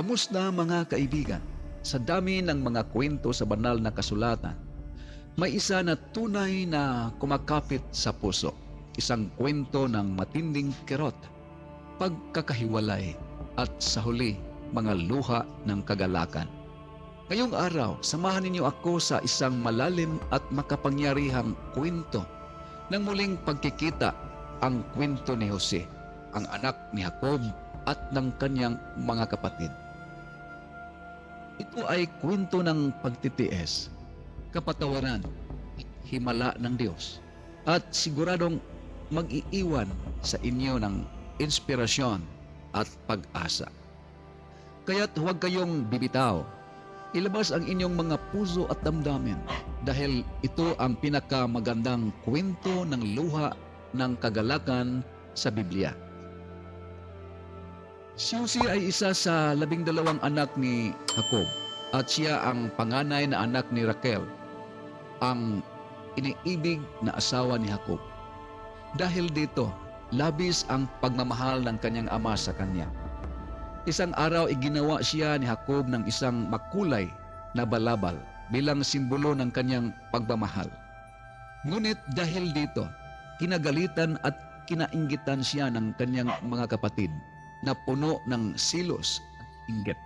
Kamusta mga kaibigan? Sa dami ng mga kwento sa banal na kasulatan, may isa na tunay na kumakapit sa puso. Isang kwento ng matinding kirot, pagkakahiwalay at sa huli, mga luha ng kagalakan. Ngayong araw, samahan ninyo ako sa isang malalim at makapangyarihang kwento ng muling pagkikita ang kwento ni Jose, ang anak ni Jacob at ng kanyang mga kapatid. Ito ay kwento ng pagtitiis, kapatawaran, himala ng Diyos, at siguradong mag-iiwan sa inyo ng inspirasyon at pag-asa. Kaya't huwag kayong bibitaw. Ilabas ang inyong mga puso at damdamin dahil ito ang pinakamagandang kwento ng luha ng kagalakan sa Biblia. Si Jose ay isa sa labing dalawang anak ni Jacob at siya ang panganay na anak ni Raquel, ang iniibig na asawa ni Jacob. Dahil dito, labis ang pagmamahal ng kanyang ama sa kanya. Isang araw iginawa siya ni Jacob ng isang makulay na balabal bilang simbolo ng kanyang pagmamahal. Ngunit dahil dito, kinagalitan at kinainggitan siya ng kanyang mga kapatid na puno ng silos at inggit.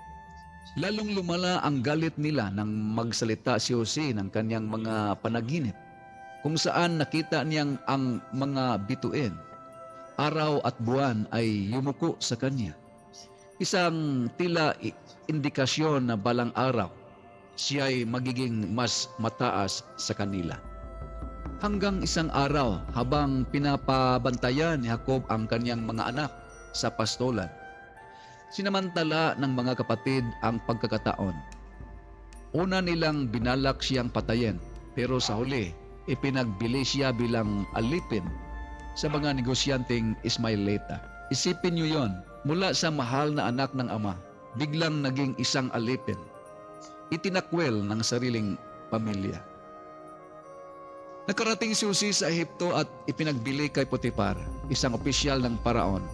Lalong lumala ang galit nila nang magsalita si Jose ng kanyang mga panaginip kung saan nakita niyang ang mga bituin, araw at buwan ay yumuko sa kanya. Isang tila indikasyon na balang araw siya ay magiging mas mataas sa kanila. Hanggang isang araw habang pinapabantayan ni Jacob ang kanyang mga anak sa pastolan, sinamantala ng mga kapatid ang pagkakataon. Una nilang binalak siyang patayin pero sa huli ipinagbili siya bilang alipin sa mga negosyanteng Ismailita. Isipin niyo yon, mula sa mahal na anak ng ama, biglang naging isang alipin. Itinakwel ng sariling pamilya. Nakarating si Jose sa Ehipto at ipinagbili kay Potipar, isang opisyal ng paraon.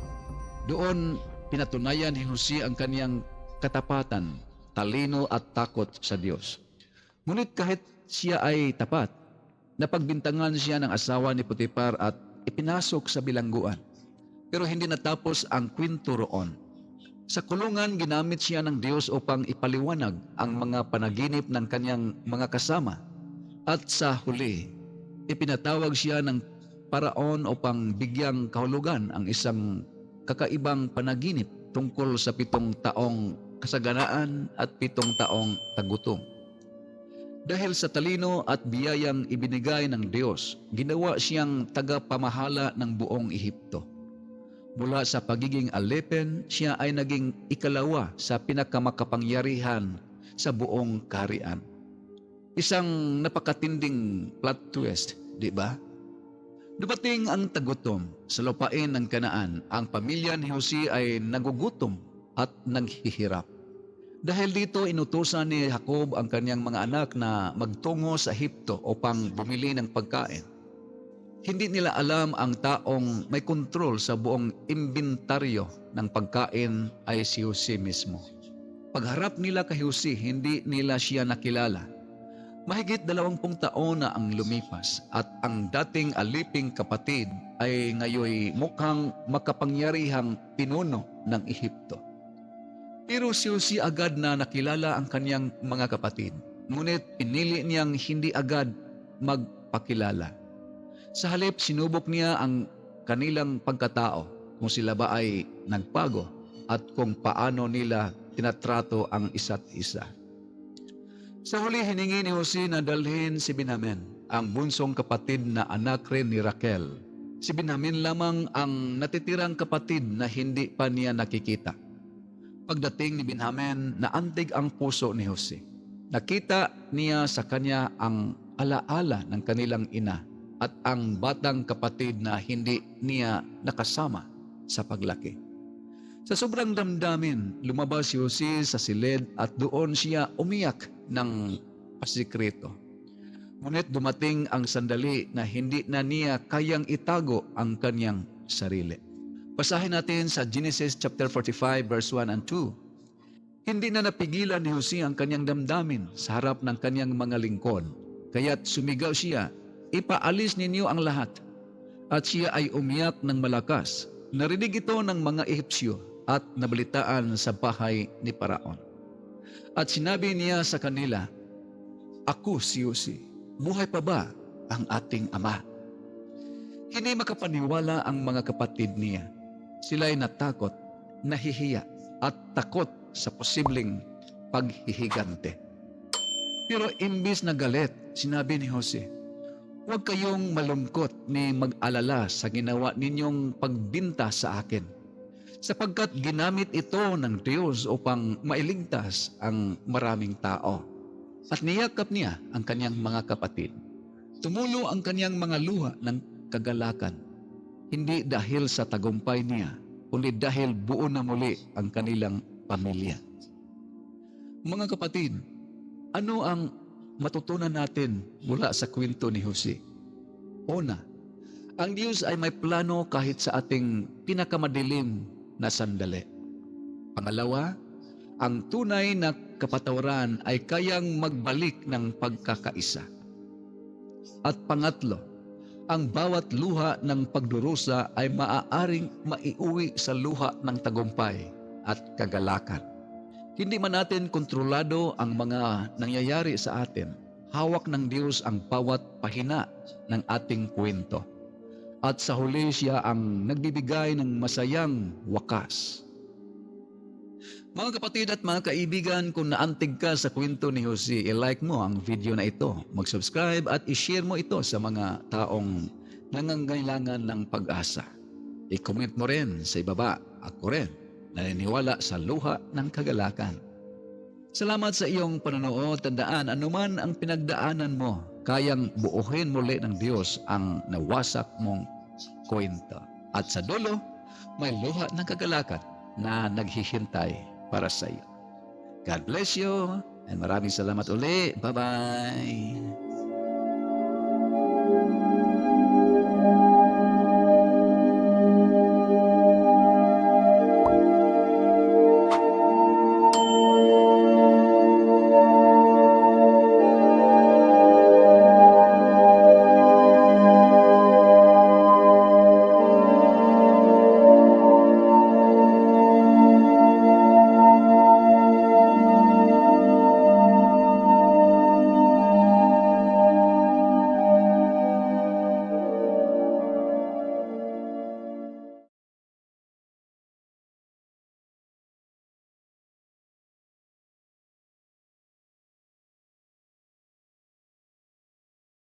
Doon pinatunayan ni Jose ang kaniyang katapatan, talino at takot sa Diyos. Ngunit kahit siya ay tapat, napagbintangan siya ng asawa ni Potipar at ipinasok sa bilangguan. Pero hindi natapos ang kwento roon. Sa kulungan, ginamit siya ng Diyos upang ipaliwanag ang mga panaginip ng kanyang mga kasama. At sa huli, ipinatawag siya ng paraon upang bigyang kahulugan ang isang kakaibang panaginip tungkol sa pitong taong kasaganaan at pitong taong tagutom. Dahil sa talino at biyayang ibinigay ng Diyos, ginawa siyang tagapamahala ng buong Ehipto. Mula sa pagiging alepen, siya ay naging ikalawa sa pinakamakapangyarihan sa buong kaharian. Isang napakatinding plot twist, di ba? Dumating ang tagutom sa lupain ng kanaan. Ang pamilya ni Jose ay nagugutom at naghihirap. Dahil dito, inutusan ni Jacob ang kanyang mga anak na magtungo sa Ehipto upang bumili ng pagkain. Hindi nila alam ang taong may kontrol sa buong imbentaryo ng pagkain ay si Jose mismo. Pagharap nila kay Jose, hindi nila siya nakilala. Mahigit dalawampung taon na ang lumipas at ang dating aliping kapatid ay ngayoy mukhang makapangyarihang pinuno ng Ehipto. Pero si Jose agad na nakilala ang kanyang mga kapatid. Ngunit pinili niyang hindi agad magpakilala. Sa halip, sinubok niya ang kanilang pagkatao kung sila ba ay nagpago at kung paano nila tinatrato ang isa't isa. Sa huli, hiningi ni Jose na dalhin si Benjamin, ang bunsong kapatid na anak rin ni Raquel. Si Benjamin lamang ang natitirang kapatid na hindi pa niya nakikita. Pagdating ni Benjamin, naantig ang puso ni Jose. Nakita niya sa kanya ang alaala ng kanilang ina at ang batang kapatid na hindi niya nakasama sa paglaki. Sa sobrang damdamin, lumabas si Jose sa silid at doon siya umiyak ng pasikreto. Ngunit dumating ang sandali na hindi na niya kayang itago ang kanyang sarili. Basahin natin sa Genesis chapter 45 verse 1 and 2. Hindi na napigilan ni Jose ang kanyang damdamin sa harap ng kanyang mga lingkod. Kaya't sumigaw siya, ipaalis ninyo ang lahat. At siya ay umiyak ng malakas. Narinig ito ng mga Ehipsyo at nabalitaan sa bahay ni Paraon. At sinabi niya sa kanila, Ako si Jose, buhay pa ba ang ating ama? Hindi makapaniwala ang mga kapatid niya. Sila'y natakot, nahihiya at takot sa posibleng paghihigante. Pero imbis na galit, sinabi ni Jose, Huwag kayong malungkot ni mag-alala sa ginawa ninyong pagbinta sa akin, sapagkat ginamit ito ng Diyos upang mailigtas ang maraming tao. At niyakap niya ang kanyang mga kapatid. Tumulo ang kanyang mga luha ng kagalakan, hindi dahil sa tagumpay niya, kundi dahil buo na muli ang kanilang pamilya. Mga kapatid, ano ang matutunan natin mula sa kwento ni Jose? Una, ang Diyos ay may plano kahit sa ating pinakamadilim na sandali. Pangalawa, ang tunay na kapatawaran ay kayang magbalik ng pagkakaisa. At pangatlo, ang bawat luha ng pagdurusa ay maaaring maiuwi sa luha ng tagumpay at kagalakan. Hindi man natin kontrolado ang mga nangyayari sa atin. Hawak ng Diyos ang bawat pahina ng ating kwento. At sa huli siya ang nagbibigay ng masayang wakas. Mga kapatid at mga kaibigan, kung naantig ka sa kwento ni Jose, i-like mo ang video na ito, mag-subscribe at i-share mo ito sa mga taong nangangailangan ng pag-asa. I-comment mo rin sa ibaba, ako rin, naniniwala sa luha ng kagalakan. Salamat sa iyong panonood. Tandaan, anuman ang pinagdaanan mo, kayang buuhin muli ng Diyos ang nawasak mong kwento. At sa dulo, may luha ng kagalakan na naghihintay para sa iyo. God bless you and maraming salamat uli. Bye-bye.